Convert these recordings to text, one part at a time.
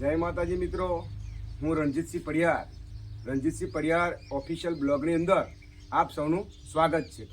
જય માતાજી મિત્રો. હું રણજીતસિંહ પડિયાર. રણજીતસિંહ પડિયાર ઓફિશિયલ બ્લોગની અંદર આપ સૌનું સ્વાગત છે.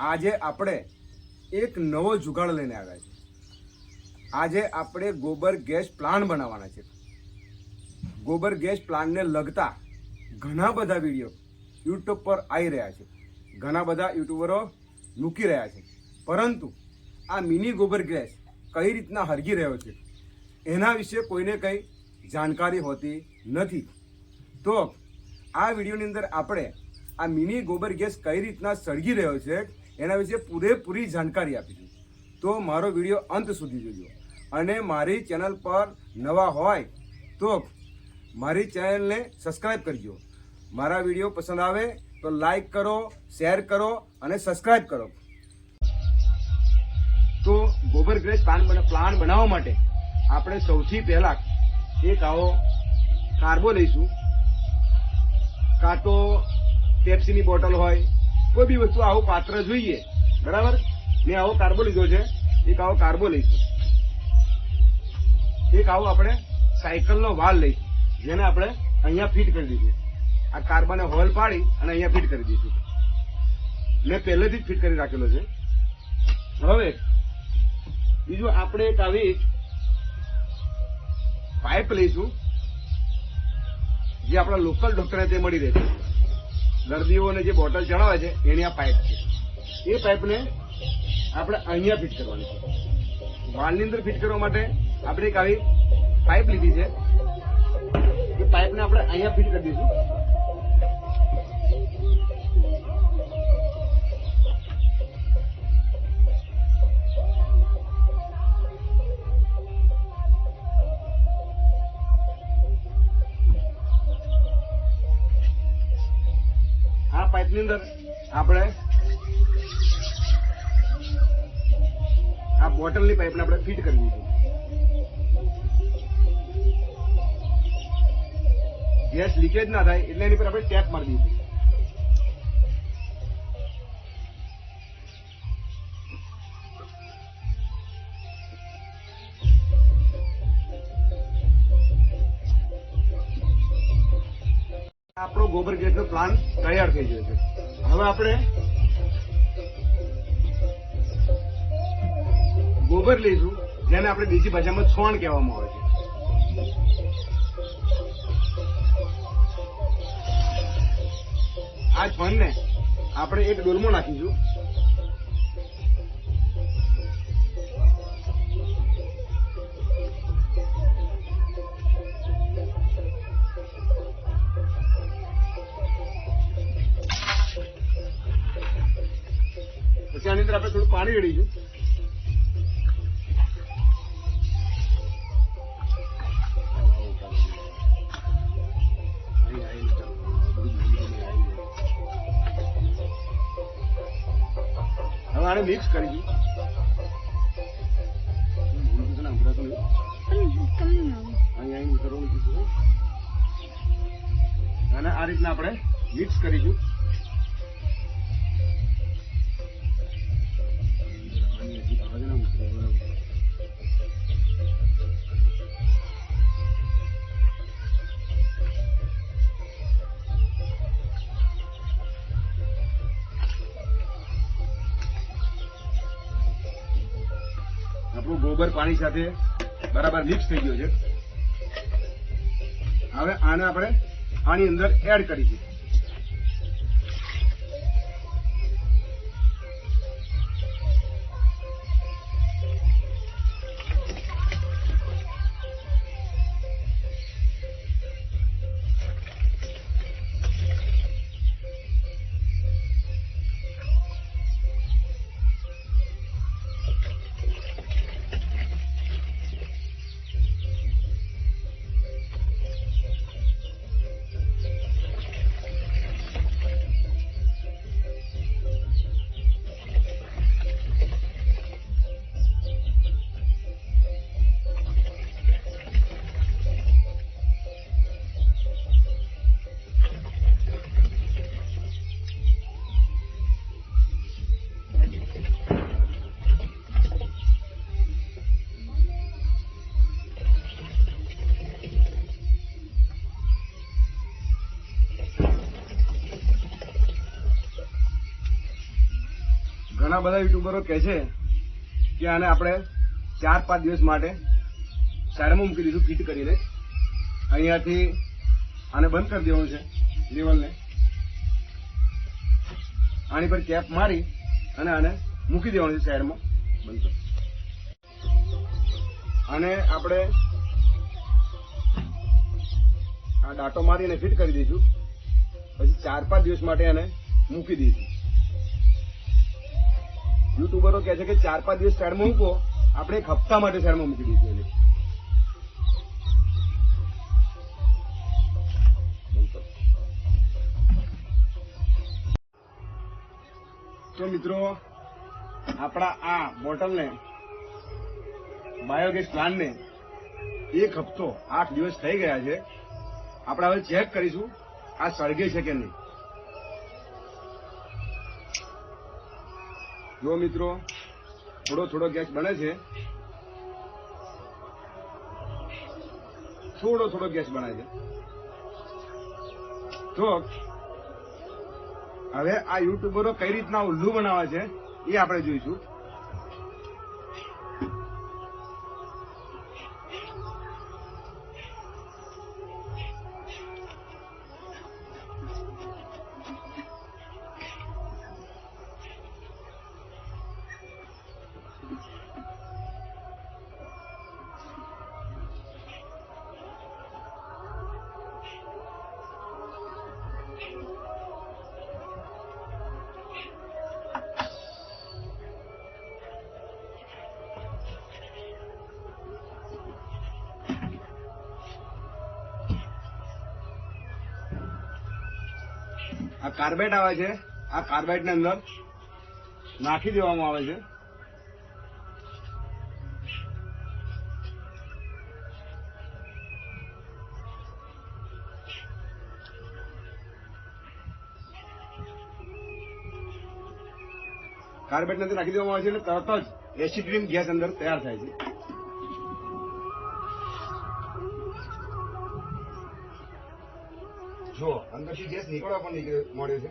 આજે આપણે એક નવો જુગાડ લઈને આવ્યા છે આજે આપણે ગોબર ગેસ પ્લાન્ટ બનાવવાના છે. ગોબર ગેસ પ્લાન્ટને લગતા ઘણા બધા વીડિયો યુટ્યુબ પર આવી રહ્યા છે. ઘણા બધા યુટ્યુબરો મૂકી રહ્યા છે. પરંતુ આ મિની ગોબર ગેસ કઈ રીતના હરગી રહ્યો છે? એના વિશે કોઈને કંઈ જાણકારી હોતી નથી. તો આ વિડીયોની અંદર આપણે આ મિની ગોબર ગેસ કઈ રીતના સળગી રહ્યો છે, એના વિશે પૂરેપૂરી જાણકારી આપીશું. તો મારો વીડિયો અંત સુધી જોજો. અને મારી ચેનલ પર નવા હોય, તો મારી ચેનલને સબસ્ક્રાઈબ કરજો. મારા વીડિયો પસંદ આવે તો લાઈક કરો, શેર કરો અને સબસ્ક્રાઈબ કરો. તો ગોબર ગેસ પ્લાન પ્લાન્ટ બનાવવા માટે આપણે સૌથી પહેલા એક આવો કાર્બો લઈશું. કાં તો પેપ્સીની બોટલ હોય, કોઈ બી વસ્તુ, આવું પાત્ર જોઈએ. બરાબર? મેં આવો કાર્બો લીધો છે. એક આવો કાર્બો લઈશું. એક આવો આપણે સાયકલનો વાલ લઈશું, જેને આપણે અહીંયા ફિટ કરી દીધું. આ કાર્બાને હોલ પાડી અને અહીંયા ફિટ કરી દીધું. મેં પહેલેથી જ ફિટ કરી રાખેલો છે. હવે, બીજું આપણે એક આવી પાઇપ લઈશું. જે આપણા લોકલ ડોક્ટરને તે મળી રહે છે દર્દીઓને જે બોટલ ચડાવે છે, એની આ પાઇપ છે. એ પાઇપને આપણે અહીંયા ફિટ કરવાની છે. વાલની અંદર ફિટ કરવા માટે આપણે એક આવી પાઇપ લીધી છે. એ પાઇપને આપણે અહીંયા ફિટ કરી દઈશું. પાઇપની અંદર આપણે આ બોટલની પાઇપને આપણે ફિટ કરી દીધી. ગેસ લીકેજ ના થાય એટલે એની પર આપણે ટેપ મારી દઈશું આપણો ગોબર ગેસનો પ્લાન તૈયાર થઈ ગયો છે. હવે આપણે ગોબર લઈશું, જેને આપણે બીજી ભાષામાં છોણ કહેવામાં આવે છે. આ છોણને આપણે એક ડોલમાં નાખીશું. પાણી રેડીશું હવે આને મિક્સ અને આ રીતના આપણે મિક્સ કરીશું આપણું ગોબર પાણી સાથે બરાબર મિક્સ થઈ ગયો છે. હવે આને આપણે આની અંદર એડ કરીશું. ઘણા બધા યુટ્યુબરો કહે છે કે આને આપણે ચાર પાંચ દિવસ માટે સાઈડમાં મૂકી દીધું, ફિટ કરીને અહીંયાથી આને બંધ કરી દેવાનું છે, લેવલને. આની પર કેપ મારી અને આને મૂકી દેવાનું છે સાઈડમાં બંધ અને આપણે આ ડાટો મારીને ફિટ કરી દઈશું. પછી ચાર પાંચ દિવસ માટે એને મૂકી દઈશું. યુટ્યુબરો કહે છે કે ચાર પાંચ દિવસ સાઈડમાં મૂકો, આપણે એક હપ્તા માટે સાઈડમાં મૂકી દીધું એને તો મિત્રો, આપણા આ બોટલને, બાયોગેસ પ્લાન્ટને એક હપ્તો, આઠ દિવસ થઈ ગયા છે. આપણે હવે ચેક કરીશું, આ સળગે છે કે નહીં. જો મિત્રો, થોડો થોડો ગેસ બને છે. થોડો થોડો ગેસ બને છે. તો હવે આ યુટ્યુબરો કઈ રીતના ઉલ્લુ બનાવે છે એ આપણે જોઈશું. આ કાર્બેટ આવે છે. આ કાર્બેટની અંદર નાખી દેવામાં આવે છે. કાર્બેટની અંદર નાખી દેવામાં આવે છે એટલે તરત જ એસિડ ડ્રીમ ગેસ અંદર તૈયાર થાય છે. જો અંદરથી ગેસ નીકળવા પણ નીકળે મળ્યો છે.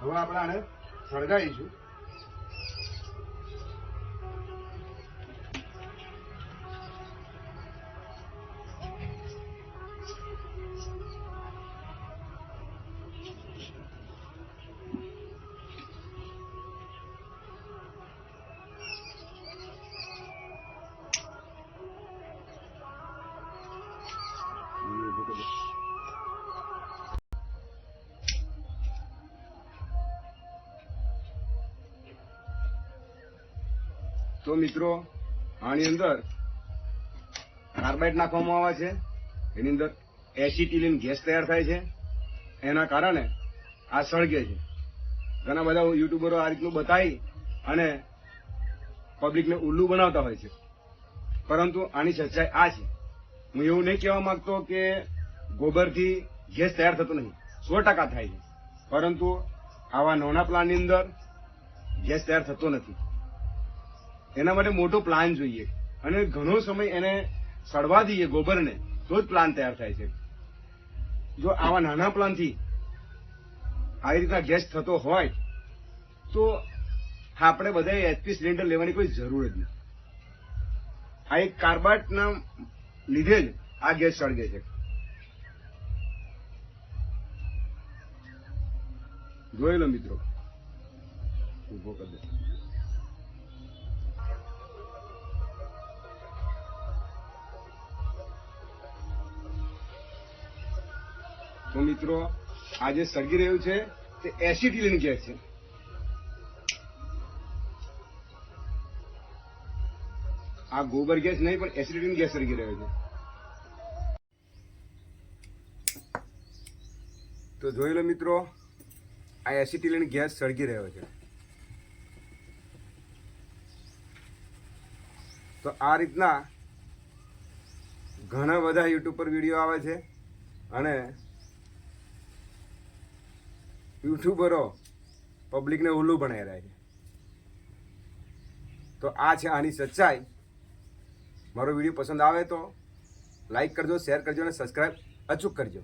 હવે આપણે આને સળગાવીશું. તો મિત્રો, આની અંદર કાર્બાઇડ નાખવામાં આવે છે. એની અંદર એસિટિલિન ગેસ તૈયાર થાય છે. એના કારણે આ સળગે છે. ઘણા બધા યુટ્યુબરો આ રીતનું બતાવી અને પબ્લિકને ઉલ્લુ બનાવતા હોય છે. પરંતુ આની સચ્ચાઈ આ છે. હું એવું નહીં કહેવા માંગતો કે ગોબરથી ગેસ તૈયાર થતો નહીં. સો ટકા થાય છે. પરંતુ આવા નાના પ્લાનની અંદર ગેસ તૈયાર થતો નથી. એના માટે મોટો પ્લાન જોઈએ. અને ઘણો સમય એને સડવા દઈએ ગોબરને, તો જ પ્લાન તૈયાર થાય છે. જો આવા નાના પ્લાનથી આવી રીતના ગેસ થતો હોય, તો આપણે બધાએ એચપી સિલિન્ડર લેવાની કોઈ જરૂર જ નથી. આ એક કાર્બાટના લીધે જ આ ગેસ સળગે છે. જોયેલો મિત્રો. ઊભો કરી તો મિત્રો આ જે સળગી રહ્યું છે તે એસિટિલિન ગેસ છે. આ ગોબર ગેસ નહીં, પણ એસિડિલિન ગેસ સળગી રહ્યો છે. તો જોઈ લો મિત્રો, આ એસિટિલિન ગેસ સળગી રહ્યો છે. તો આ રીતના ઘણા બધા યુટ્યુબ પર વીડિયો આવે છે અને યુટ્યુબરો પબ્લિકને ઉલ્લુ બનાવી રહ્યા છે. તો આ છે આની સચ્ચાઈ. મારો વીડિયો પસંદ આવે તો લાઈક કરજો શેર કરજો અને સબસ્ક્રાઈબ અચૂક કરજો.